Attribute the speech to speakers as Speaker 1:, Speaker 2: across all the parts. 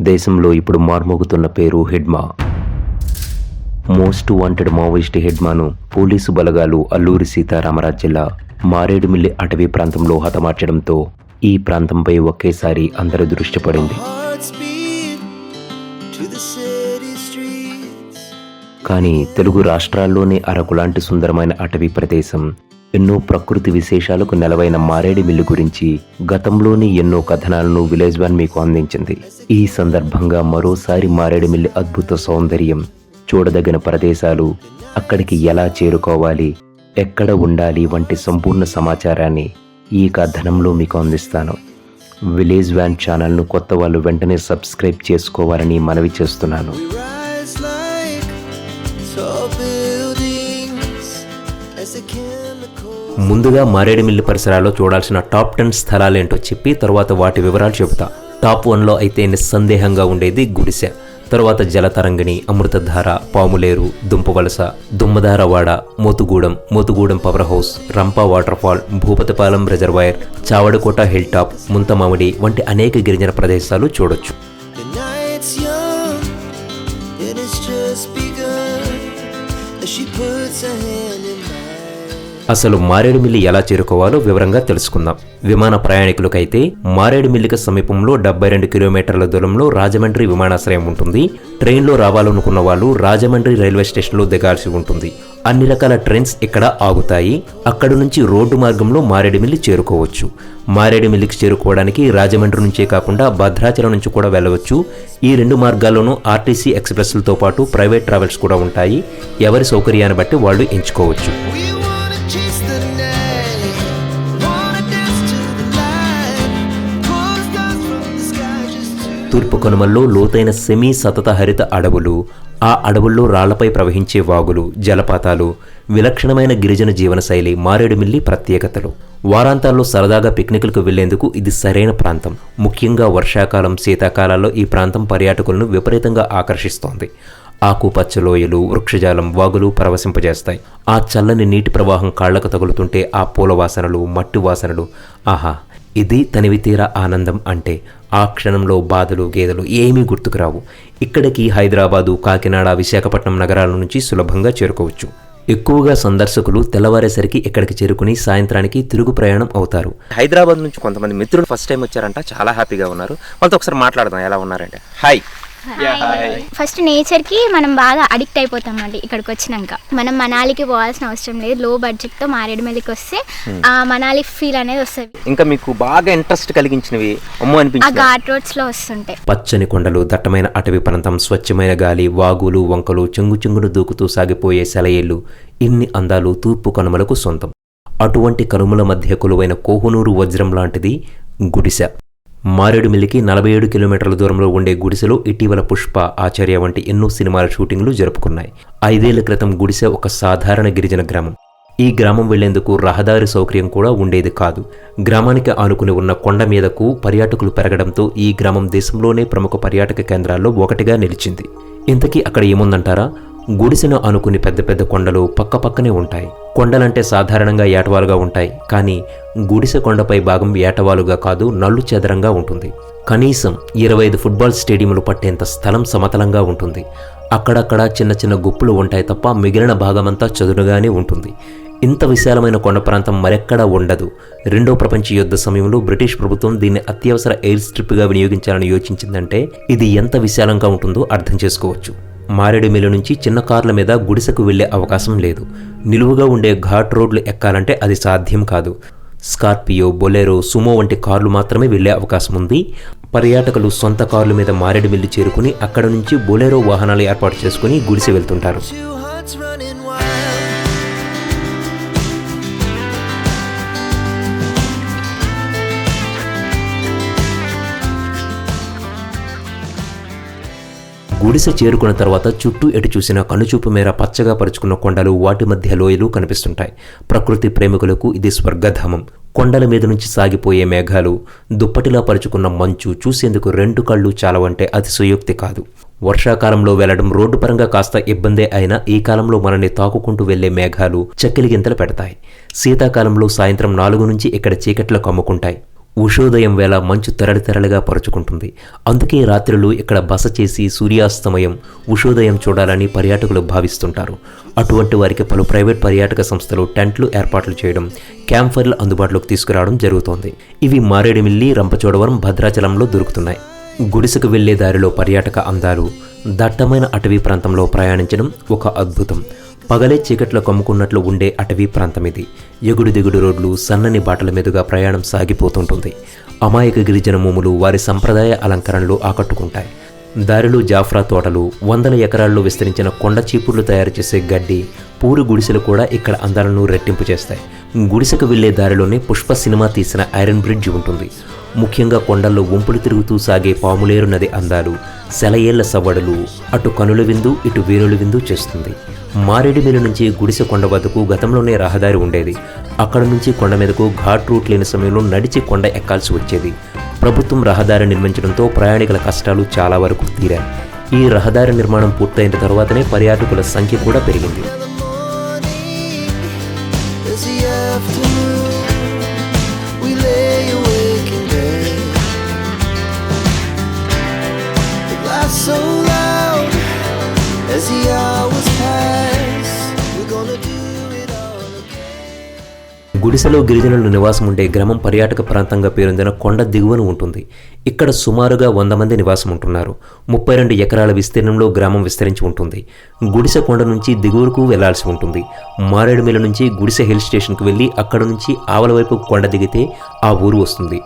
Speaker 1: దేశంలో ఇప్పుడు మార్మోగుతున్న పేరు హెడ్మా. మోస్ట్ వాంటెడ్ మావోయిస్ట్ హెడ్మాను పోలీసు బలగాలు అల్లూరి సీతారామరాజు జిల్లా మారేడుమిల్లి అటవీ ప్రాంతంలో హతమార్చడంతో ఈ ప్రాంతంపై ఒకేసారి అందరి దృష్టి పడింది. కానీ తెలుగు రాష్ట్రాల్లోనే అరకు లాంటి సుందరమైన అటవీ ప్రదేశం ఎన్నో ప్రకృతి విశేషాలకు నెలవైన మారేడుమిల్లి గురించి గతంలోని ఎన్నో కథనాలను విలేజ్ వన్ మీకు అందించింది. ఈ సందర్భంగా మరోసారి మారేడుమిల్లి అద్భుత సౌందర్యం చూడదగిన ప్రదేశాలు అక్కడికి ఎలా చేరుకోవాలి ఎక్కడ ఉండాలి వంటి సంపూర్ణ సమాచారాన్ని ఈ కథనంలో మీకు అందిస్తాను. విలేజ్ వ్యాన్ ఛానల్ను కొత్త వాళ్ళు వెంటనే సబ్స్క్రైబ్ చేసుకోవాలని మనవి చేస్తున్నాను.
Speaker 2: ముందుగా మారేడుమిల్లి పరిసరాల్లో చూడాల్సిన టాప్ టెన్ స్థలాలేంటో చెప్పి తర్వాత వాటి వివరాలు చెబుతా. టాప్ వన్లో అయితే నిస్సందేహంగా ఉండేది గుడిసె. తర్వాత Jalatarangini Amruthadhara Pamuleru Dumpavalasa Dummadharavada Mothugudem Mothugudem power house Rampa water fall Bhupathipalem reservoir Chavadakota hill top Munthamamidi వంటి అనేక గిరిజన ప్రదేశాలు చూడొచ్చు.
Speaker 3: It's just begun. As she puts her hand.
Speaker 2: అసలు మారేడుమిల్లి ఎలా చేరుకోవాలో వివరంగా తెలుసుకుందాం. విమాన ప్రయాణికులకైతే మారేడుమిల్లికి సమీపంలో డెబ్బై రెండు కిలోమీటర్ల దూరంలో రాజమండ్రి విమానాశ్రయం ఉంటుంది. ట్రైన్లో రావాలనుకున్న వాళ్ళు రాజమండ్రి రైల్వే స్టేషన్లో దిగాల్సి ఉంటుంది. అన్ని రకాల ట్రైన్స్ ఇక్కడ ఆగుతాయి. అక్కడ నుంచి రోడ్డు మార్గంలో మారేడుమిల్లి చేరుకోవచ్చు. మారేడుమిల్లికి చేరుకోవడానికి రాజమండ్రి నుంచే కాకుండా భద్రాచలం నుంచి కూడా వెళ్ళవచ్చు. ఈ రెండు మార్గాల్లోనూ ఆర్టీసీ ఎక్స్ప్రెస్లతో పాటు ప్రైవేట్ ట్రావెల్స్ కూడా ఉంటాయి. ఎవరి సౌకర్యాన్ని బట్టి వాళ్ళు ఎంచుకోవచ్చు. తూర్పు కనుమల్లో లోతైన సెమీ సతత హరిత అడవులు ఆ అడవుల్లో రాళ్ళపై ప్రవహించే వాగులు జలపాతాలు విలక్షణమైన గిరిజన జీవనశైలి మారేడుమిల్లి ప్రత్యేకతలు. వారాంతాల్లో సరదాగా పిక్నిక్లకు వెళ్ళేందుకు ఇది సరైన ప్రాంతం. ముఖ్యంగా వర్షాకాలం శీతాకాలాల్లో ఈ ప్రాంతం పర్యాటకులను విపరీతంగా ఆకర్షిస్తోంది. ఆకుపచ్చ లోయలు వృక్షజాలం వాగులు పరవశింపజేస్తాయి. ఆ చల్లని నీటి ప్రవాహం కాళ్ళకు తగులుతుంటే ఆ పూల వాసనలు మట్టి వాసనలు ఆహా! ఇది తనివి తీరా ఆనందం అంటే ఆ క్షణంలో బాధలు గేదెలు ఏమీ గుర్తుకురావు ఇక్కడికి హైదరాబాదు కాకినాడ విశాఖపట్నం నగరాల నుంచి సులభంగా చేరుకోవచ్చు. ఎక్కువగా సందర్శకులు తెల్లవారేసరికి ఇక్కడికి చేరుకుని సాయంత్రానికి తిరుగు ప్రయాణం అవుతారు.
Speaker 4: హైదరాబాద్ నుంచి కొంతమంది మిత్రులు ఫస్ట్ టైం వచ్చారంట చాలా హ్యాపీగా ఉన్నారు. వాళ్ళతో ఒకసారి మాట్లాడదాం ఎలా ఉన్నారంటే. హాయ్.
Speaker 5: ఫస్ట్ నేచర్కి మనం బాగా అడిక్ట్ అయిపోతాం అండి ఇక్కడికి వచ్చినాక మనం మనాలికి పోవాల్సిన అవసరం లేదు. లో బడ్జెట్తో మారేడుమిల్లికి వస్తే ఆ మనాలి ఫీల్ అనేది వస్తుంది.
Speaker 4: ఇంకా మీకు బాగా ఇంట్రెస్ట్ కలిగించినవి అమ్మో
Speaker 5: ఆ
Speaker 4: అనిపించింది?
Speaker 5: ఘాట్ రోడ్స్లో వస్తుంటాయి
Speaker 2: పచ్చని కొండలు దట్టమైన అటవీ ప్రాంతం స్వచ్ఛమైన గాలి వాగులు వంకలు చెంగు చెంగును దూకుతూ సాగిపోయే సెలయేళ్ళు ఇన్ని అందాలు తూర్పు కనుమలకు సొంతం. అటువంటి కనుమల మధ్య కొలువైన కోహనూరు వజ్రం లాంటిది గుడిసె. మారేడుమిల్లికి నలభై ఏడు కిలోమీటర్ల దూరంలో ఉండే గుడిసెలో ఇటీవల పుష్ప ఆచార్య వంటి ఎన్నో సినిమాల షూటింగ్లు జరుపుకున్నాయి. ఐదేళ్ళ క్రితం గుడిసె ఒక సాధారణ గిరిజన గ్రామం. ఈ గ్రామం వెళ్ళేందుకు రహదారి సౌకర్యం కూడా ఉండేది కాదు. గ్రామానికి ఆనుకుని ఉన్న కొండ మీదకు పర్యాటకులు పెరగడంతో ఈ గ్రామం దేశంలోనే ప్రముఖ పర్యాటక కేంద్రాల్లో ఒకటిగా నిలిచింది. ఇంతకీ అక్కడ ఏముందంటారా? గుడిసెను అనుకుని పెద్ద పెద్ద కొండలు పక్కపక్కనే ఉంటాయి. కొండలంటే సాధారణంగా ఏటవాలుగా ఉంటాయి. కానీ గుడిసె కొండపై భాగం ఏటవాలుగా కాదు నల్లు చెదరంగా ఉంటుంది. కనీసం ఇరవై ఐదు ఫుట్బాల్ స్టేడియంలు పట్టేంత స్థలం సమతలంగా ఉంటుంది. అక్కడక్కడ చిన్న చిన్న గుప్పులు ఉంటాయి తప్ప మిగిలిన భాగమంతా చదునుగానే ఉంటుంది. ఇంత విశాలమైన కొండ ప్రాంతం మరెక్కడా ఉండదు. రెండో ప్రపంచ యుద్ధ సమయంలో బ్రిటిష్ ప్రభుత్వం దీన్ని అత్యవసర ఎయిర్ స్ట్రిప్గా వినియోగించాలని యోచించిందంటే ఇది ఎంత విశాలంగా ఉంటుందో అర్థం చేసుకోవచ్చు. మారేడుమిల్లి నుంచి చిన్న కార్ల మీద గుడిసెకు వెళ్ళే అవకాశం లేదు. నిలువుగా ఉండే ఘాట్ రోడ్లు ఎక్కాలంటే అది సాధ్యం కాదు. స్కార్పియో బొలెరో సుమో వంటి కార్లు మాత్రమే వెళ్ళే అవకాశం ఉంది. పర్యాటకులు సొంత కార్ల మీద మారేడుమిల్లి చేరుకుని అక్కడ నుంచి బొలెరో వాహనాలు ఏర్పాటు చేసుకుని గుడిసె వెళ్తుంటారు. గుడిసె చేరుకున్న తర్వాత చుట్టూ ఎటు చూసినా కనుచూపు మేర పచ్చగా పరుచుకున్న కొండలు వాటి మధ్య లోయలు కనిపిస్తుంటాయి. ప్రకృతి ప్రేమికులకు ఇది స్వర్గధామం. కొండల మీద నుంచి సాగిపోయే మేఘాలు దుప్పటిలా పరుచుకున్న మంచు చూసేందుకు రెండు కళ్ళు చాలవంటే అతిశయోక్తి కాదు. వర్షాకాలంలో వెళ్ళడం రోడ్డు పరంగా కాస్త ఇబ్బందే అయినా ఈ కాలంలో మనల్ని తాకుకుంటూ వెళ్ళే మేఘాలు చక్కిలి గింతలు పెడతాయి. శీతాకాలంలో సాయంత్రం నాలుగు నుంచి ఇక్కడ చీకట్లు కమ్ముకుంటాయి. ఉషోదయం వేళ మంచు తెరలి తెరలిగా పరుచుకుంటుంది. అందుకే రాత్రులు ఇక్కడ బస చేసి సూర్యాస్తమయం ఉషోదయం చూడాలని పర్యాటకులు భావిస్తుంటారు. అటువంటి వారికి పలు ప్రైవేట్ పర్యాటక సంస్థలు టెంట్లు ఏర్పాట్లు చేయడం క్యాంఫర్లు అందుబాటులోకి తీసుకురావడం జరుగుతోంది. ఇవి మారేడుమిల్లి రంపచోడవరం భద్రాచలంలో దొరుకుతున్నాయి. గుడిసెకు వెళ్ళే దారిలో పర్యాటక అందాలు దట్టమైన అటవీ ప్రాంతంలో ప్రయాణించడం ఒక అద్భుతం. పగలే చీకట్లో కమ్ముకున్నట్లు ఉండే అటవీ ప్రాంతం ఇది ఎగుడు దిగుడు రోడ్లు సన్నని బాటల మీదుగా ప్రయాణం సాగిపోతుంటుంది. అమాయక గిరిజన మూములు వారి సంప్రదాయ అలంకరణలు ఆకట్టుకుంటాయి. దారిలో జాఫ్రా తోటలు వందల ఎకరాల్లో విస్తరించిన కొండ చీపుర్లు తయారు చేసే గడ్డి పూరు గుడిసెలు కూడా ఇక్కడ అందాలను రెట్టింపు చేస్తాయి. గుడిసెకు వెళ్ళే దారిలోనే పుష్ప సినిమా తీసిన ఐరన్ బ్రిడ్జ్ ఉంటుంది. ముఖ్యంగా కొండల్లో వంపులు తిరుగుతూ సాగే పాములేరు నది అందాలు సెలయేళ్ళ సవ్వడులు అటు కనుల విందు ఇటు వీరుల విందు చేస్తుంది. మారేడుమిల్లు నుంచి గుడిసె కొండ వద్దకు గతంలోనే రహదారి ఉండేది. అక్కడ నుంచి కొండ మీదకు ఘాట్ రూట్ లేని సమయంలో నడిచి కొండ ఎక్కాల్సి వచ్చేది. ప్రభుత్వం రహదారి నిర్మించడంతో ప్రయాణికుల కష్టాలు చాలా వరకు తీరాయి. ఈ రహదారి నిర్మాణం పూర్తయిన తర్వాతనే పర్యాటకుల సంఖ్య కూడా పెరిగింది. గుడిసెలో గిరిజనులు నివాసం ఉండే గ్రామం పర్యాటక ప్రాంతంగా పేరొందిన కొండ దిగువన ఉంటుంది. ఇక్కడ సుమారుగా వంద మంది నివాసం ఉంటున్నారు ముప్పై రెండు ఎకరాల విస్తీర్ణంలో గ్రామం విస్తరించి ఉంటుంది. గుడిసె కొండ నుంచి దిగువకు వెళ్ళాల్సి ఉంటుంది. మారేడుమిల్ల నుంచి గుడిసె హిల్ స్టేషన్కి వెళ్ళి అక్కడ నుంచి ఆవల వైపు కొండ దిగితే ఆ ఊరు వస్తుంది.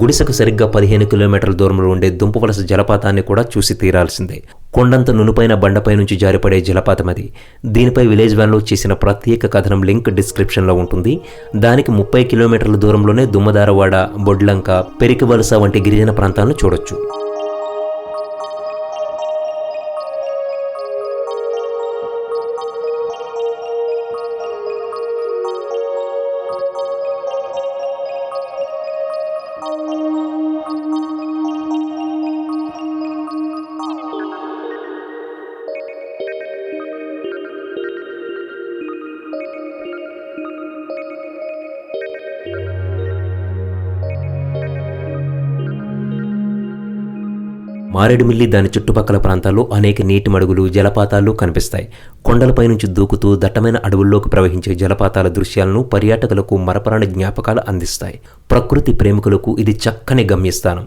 Speaker 2: గుడిసెకు సరిగ్గా పదిహేను కిలోమీటర్ల దూరంలో ఉండే దుంపవలస జలపాతాన్ని కూడా చూసి తీరాల్సిందే. కొండంత నునుపైన బండపై నుంచి జారిపడే జలపాతం అది. దీనిపై విలేజ్ వ్యాన్లో చేసిన ప్రత్యేక కథనం లింక్ డిస్క్రిప్షన్లో ఉంటుంది. దానికి ముప్పై కిలోమీటర్ల దూరంలోనే దుమ్మదారవాడ బొడ్లంక పెరికివలస వంటి గిరిజన ప్రాంతాలను చూడొచ్చు. మారేడుమిల్లి దాని చుట్టుపక్కల ప్రాంతాల్లో అనేక నీటి మడుగులు జలపాతాలు కనిపిస్తాయి. కొండలపై నుంచి దూకుతూ దట్టమైన అడవుల్లోకి ప్రవహించే జలపాతాల దృశ్యాలను పర్యాటకులకు మరపరాని జ్ఞాపకాలు అందిస్తాయి. ప్రకృతి ప్రేమికులకు ఇది చక్కని గమ్యస్థానం.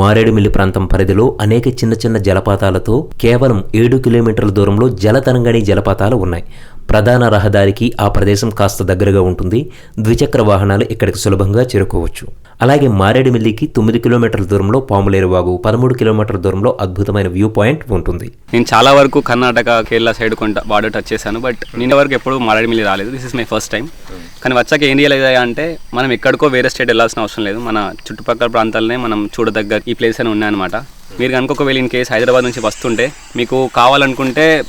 Speaker 2: మారేడుమిల్లి ప్రాంతం పరిధిలో అనేక చిన్న చిన్న జలపాతాలతో కేవలం ఏడు కిలోమీటర్ల దూరంలో జలతరంగణి జలపాతాలు ఉన్నాయి. ప్రధాన రహదారికి ఆ ప్రదేశం కాస్త దగ్గరగా ఉంటుంది. ద్విచక్ర వాహనాలు ఇక్కడికి సులభంగా చేరుకోవచ్చు. అలాగే మారేడుమిల్లికి తొమ్మిది కిలోమీటర్ల దూరంలో పాములేరు వాగు పదమూడు కిలోమీటర్ల దూరంలో అద్భుతమైన వ్యూ పాయింట్ ఉంటుంది.
Speaker 6: నేను చాలా వరకు కర్ణాటక కేరళ సైడ్ కొంట బార్డర్ టచ్ చేశాను బట్ నేను వరకు ఎప్పుడు మారేడుమిల్లి రాలేదు. This is my first time కానీ వచ్చాక ఏం రియలైజ్ అయ్యా అంటే మనం ఎక్కడికో వేరే స్టేట్ వెళ్ళాల్సిన అవసరం లేదు. మన చుట్టుపక్కల ప్రాంతాలనే మనం చూడదగ్గ ఈ ప్లేస్ అని ఉన్నాయన్నమాట. మీరు కనుక ఒకవేళ ఇన్ కేసు హైదరాబాద్ నుంచి వస్తుంటే మీకు కావాలనుకుంటే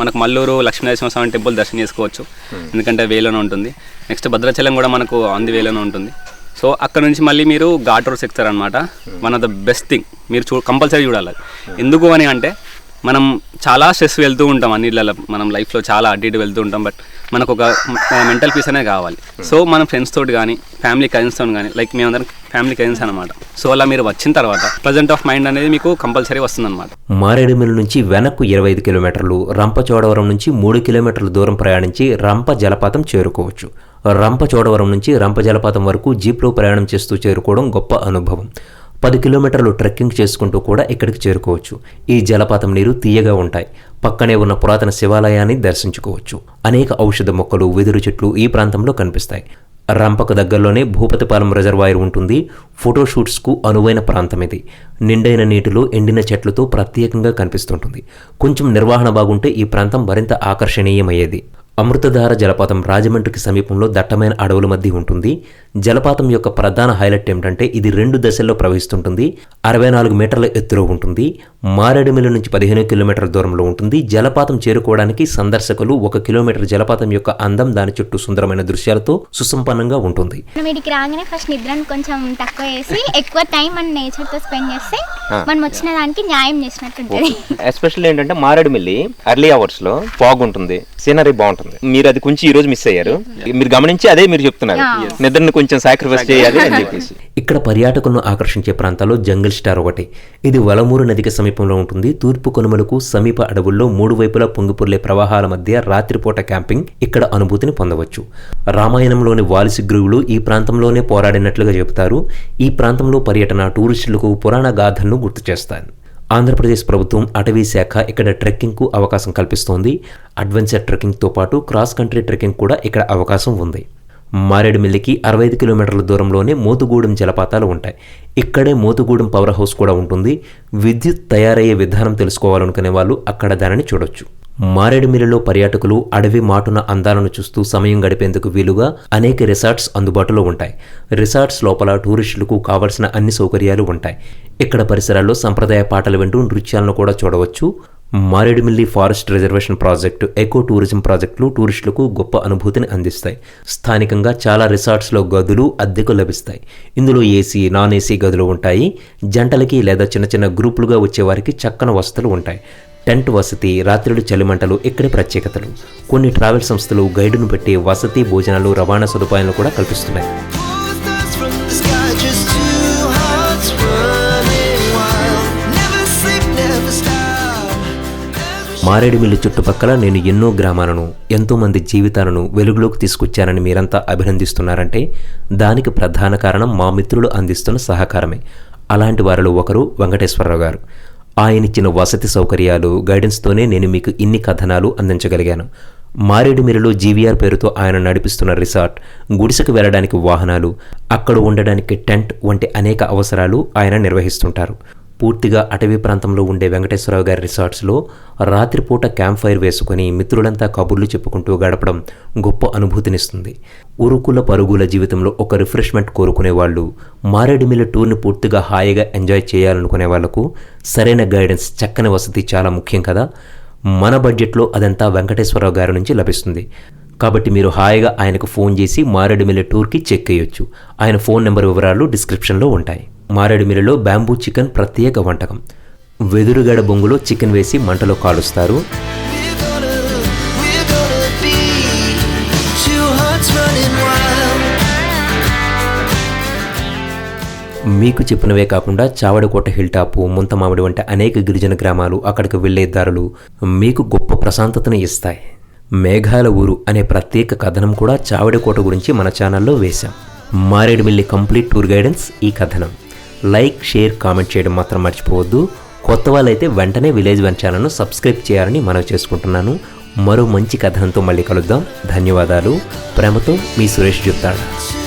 Speaker 6: మనకు మల్లూరు లక్ష్మీనరసింహ స్వామి టెంపుల్ దర్శనం చేసుకోవచ్చు. ఎందుకంటే వేలోనే ఉంటుంది. నెక్స్ట్ భద్రాచలం కూడా మనకు ఆన్ ది వేలోనే ఉంటుంది. సో అక్కడ నుంచి మళ్ళీ మీరు ghat roads ఎక్కుతారనమాట one of the best thing మీరు చూ కంపల్సరీ చూడాలి ఎందుకు అని అంటే మనం చాలా స్ట్రెస్ వెళ్తూ ఉంటాం అన్నిట్లలో మనం లైఫ్లో చాలా అటు ఇటు వెళ్తూ ఉంటాం బట్ మనకు ఒక మెంటల్ పీస్ అనేది కావాలి. సో మనం ఫ్రెండ్స్ తోటి కానీ ఫ్యామిలీ కజిన్స్ తోటి కానీ లైక్ మేమందరం ఫ్యామిలీ కజిన్స్ అనమాట సో అలా మీరు వచ్చిన తర్వాత ప్రజెంట్ ఆఫ్ మైండ్ అనేది మీకు కంపల్సరీ వస్తుందన్నమాట.
Speaker 2: మారేడుమిల్లి నుంచి వెనక్కు ఇరవై ఐదు కిలోమీటర్లు రంపచోడవరం నుంచి మూడు కిలోమీటర్ల దూరం ప్రయాణించి రంప జలపాతం చేరుకోవచ్చు. రంపచోడవరం నుంచి రంప జలపాతం వరకు జీప్లో ప్రయాణం చేస్తూ చేరుకోవడం గొప్ప అనుభవం. పది కిలోమీటర్లు ట్రెక్కింగ్ చేసుకుంటూ కూడా ఇక్కడికి చేరుకోవచ్చు. ఈ జలపాతం నీరు తీయగా ఉంటాయి. పక్కనే ఉన్న పురాతన శివాలయాన్ని దర్శించుకోవచ్చు. అనేక ఔషధ మొక్కలు వెదురు చెట్లు ఈ ప్రాంతంలో కనిపిస్తాయి. రంపకు దగ్గరలోనే భూపతిపాలెం రిజర్వాయర్ ఉంటుంది. ఫోటోషూట్స్కు అనువైన ప్రాంతం ఇది నిండైన నీటిలో ఎండిన చెట్లతో ప్రత్యేకంగా కనిపిస్తుంటుంది. కొంచెం నిర్వహణ బాగుంటే ఈ ప్రాంతం మరింత ఆకర్షణీయమయ్యేది. అమృతధార జలపాతం రాజమండ్రికి సమీపంలో దట్టమైన అడవుల మధ్య ఉంటుంది. జలపాతం యొక్క ప్రధాన హైలైట్ ఏమిటంటే ఇది రెండు దశల్లో ప్రవహిస్తుంటుంది. అరవై నాలుగు మీటర్ల ఎత్తులో ఉంటుంది. మారేడుమిల్లి నుంచి పదిహేను కిలోమీటర్ల దూరంలో ఉంటుంది. జలపాతం చేరుకోవడానికి సందర్శకులు ఒక కిలోమీటర్ జలపాతం యొక్క అందం దాని చుట్టూ సుందరమైన దృశ్యాలతో సుసంపన్నంగా ఉంటుంది.
Speaker 5: మనం వీటికి రాగానే ఫస్ట్ నిద్రను కొంచెం తక్కువ చేసి ఎక్కువ టైం మన నేచర్తో స్పెండ్ చేస్తే మనం వచ్చిన దానికి న్యాయం చేసినట్టు ఉంటుంది
Speaker 4: ఎస్పెషల్లీ ఏంటంటే మారేడుమిల్లి ఎర్లీ అవర్స్లో ఫాగ్ ఉంటుంది సీనరీ బాగుంటుంది. మీరు అది కొంచెం ఈ రోజు మిస్ అయ్యారు. మీరు గమనించి అదే మీరు చెప్తున్నారు. నిద్రని కొంచెం సాక్రిఫైస్ చేయాలి అని చెప్పేసి.
Speaker 2: ఇక్కడ పర్యాటకులను ఆకర్షించే ప్రాంతాల్లో జంగిల్ స్టార్ ఒకటి. ఇది వలమూరు నదికి సమీపంలో ఉంటుంది. తూర్పు కొనుమలకు సమీప అడవుల్లో మూడు వైపులా పొంగిపొర్లే ప్రవాహాల మధ్య రాత్రిపూట క్యాంపింగ్ ఇక్కడ అనుభూతిని పొందవచ్చు. రామాయణంలోని వాలిసి గురువులు ఈ ప్రాంతంలోనే పోరాడినట్లుగా చెబుతారు. ఈ ప్రాంతంలో పర్యటన టూరిస్టులకు పురాణ గాథలను గుర్తు చేస్తాయి. ఆంధ్రప్రదేశ్ ప్రభుత్వం అటవీ శాఖ ఇక్కడ ట్రెక్కింగ్కు అవకాశం కల్పిస్తోంది. అడ్వెంచర్ ట్రెక్కింగ్తో పాటు క్రాస్ కంట్రీ ట్రెక్కింగ్ కూడా ఇక్కడ అవకాశం ఉంది. మారేడుమిల్లికి అరవై ఐదు కిలోమీటర్ల దూరంలోనే మోతుగూడెం జలపాతాలు ఉంటాయి. ఇక్కడే మోతుగూడెం పవర్ హౌస్ కూడా ఉంటుంది. విద్యుత్ తయారయ్యే విధానం తెలుసుకోవాలనుకునే వాళ్ళు అక్కడ దానిని చూడొచ్చు. మారేడుమిల్లిలో పర్యాటకులు అడవి మాటున అందాలను చూస్తూ సమయం గడిపేందుకు వీలుగా అనేక రిసార్ట్స్ అందుబాటులో ఉంటాయి. రిసార్ట్స్ లోపల టూరిస్టులకు కావలసిన అన్ని సౌకర్యాలు ఉంటాయి. ఇక్కడ పరిసరాల్లో సంప్రదాయ పాటలు వింటూ నృత్యాలను కూడా చూడవచ్చు. Maredumilli forest reservation project eco tourism ప్రాజెక్టులు టూరిస్టులకు గొప్ప అనుభూతిని అందిస్తాయి. స్థానికంగా చాలా రిసార్ట్స్లో గదులు అద్దెకు లభిస్తాయి. ఇందులో ఏసీ నాన్ ఏసీ గదులు ఉంటాయి. జంటలకి లేదా చిన్న చిన్న గ్రూపులుగా వచ్చేవారికి చక్కని వసతులు ఉంటాయి. టెంట్ వసతి రాత్రులు చలిమంటలు ఇక్కడి ప్రత్యేకతలు. కొన్ని ట్రావెల్ సంస్థలు గైడును పెట్టి వసతి భోజనాలు రవాణా సదుపాయాలు కూడా కల్పిస్తున్నాయి. మారేడుమిల్లి చుట్టుపక్కల నేను ఎన్నో గ్రామాలను ఎంతోమంది జీవితాలను వెలుగులోకి తీసుకొచ్చానని మీరంతా అభినందిస్తున్నారంటే దానికి ప్రధాన కారణం మా మిత్రులు అందిస్తున్న సహకారమే. అలాంటి వారిలో ఒకరు వెంకటేశ్వరరావు గారు. ఆయనిచ్చిన వసతి సౌకర్యాలు గైడెన్స్తోనే నేను మీకు ఇన్ని కథనాలు అందించగలిగాను. మారేడుమిరిలో జీవీఆర్ పేరుతో ఆయన నడిపిస్తున్న రిసార్ట్ గుడిసెకు వెళ్ళడానికి వాహనాలు అక్కడ ఉండడానికి టెంట్ వంటి అనేక అవసరాలు ఆయన నిర్వహిస్తుంటారు. పూర్తిగా అటవీ ప్రాంతంలో ఉండే వెంకటేశ్వరరావు గారి రిసార్ట్స్లో రాత్రిపూట క్యాంప్ ఫైర్ వేసుకుని మిత్రులంతా కబుర్లు చెప్పుకుంటూ గడపడం గొప్ప అనుభూతినిస్తుంది. ఉరుకుల పరుగుల జీవితంలో ఒక రిఫ్రెష్మెంట్ కోరుకునే వాళ్ళు మారేడుమిల్లి టూర్ని పూర్తిగా హాయిగా ఎంజాయ్ చేయాలనుకునే వాళ్ళకు సరైన గైడెన్స్ చక్కని వసతి చాలా ముఖ్యం కదా. మన బడ్జెట్లో అదంతా వెంకటేశ్వరరావు గారి నుంచి లభిస్తుంది. కాబట్టి మీరు హాయిగా ఆయనకు ఫోన్ చేసి మారేడుమిల్లి టూర్కి చెక్ చేయొచ్చు. ఆయన ఫోన్ నెంబర్ వివరాలు డిస్క్రిప్షన్లో ఉంటాయి. మారేడుమిల్లిలో బ్యాంబూ చికెన్ ప్రత్యేక వంటకం. వెదురుగడ బొంగులో చికెన్ వేసి మంటలో కాలుస్తారు. మీకు చెప్పినవే కాకుండా చావడకోట హిల్ టాపు ముంతమామిడి వంటి అనేక గిరిజన గ్రామాలు అక్కడికి వెళ్ళే దారులు మీకు గొప్ప ప్రశాంతతను ఇస్తాయి. మేఘాల ఊరు అనే ప్రత్యేక కథనం కూడా చావడకోట గురించి మన ఛానల్లో వేశాం. మారేడుమిల్లి కంప్లీట్ టూర్ గైడెన్స్ ఈ కథనం. లైక్ షేర్ కామెంట్ చేయడం మాత్రం మర్చిపోవద్దు. కొత్త వాళ్ళైతే వెంటనే విలేజ్ వన్ ఛానల్ను సబ్స్క్రైబ్ చేయాలని మనవి చేసుకుంటున్నాను. మరో మంచి కథనంతో మళ్ళీ కలుద్దాం. ధన్యవాదాలు. ప్రేమతో మీ సురేష్ చెప్తాడు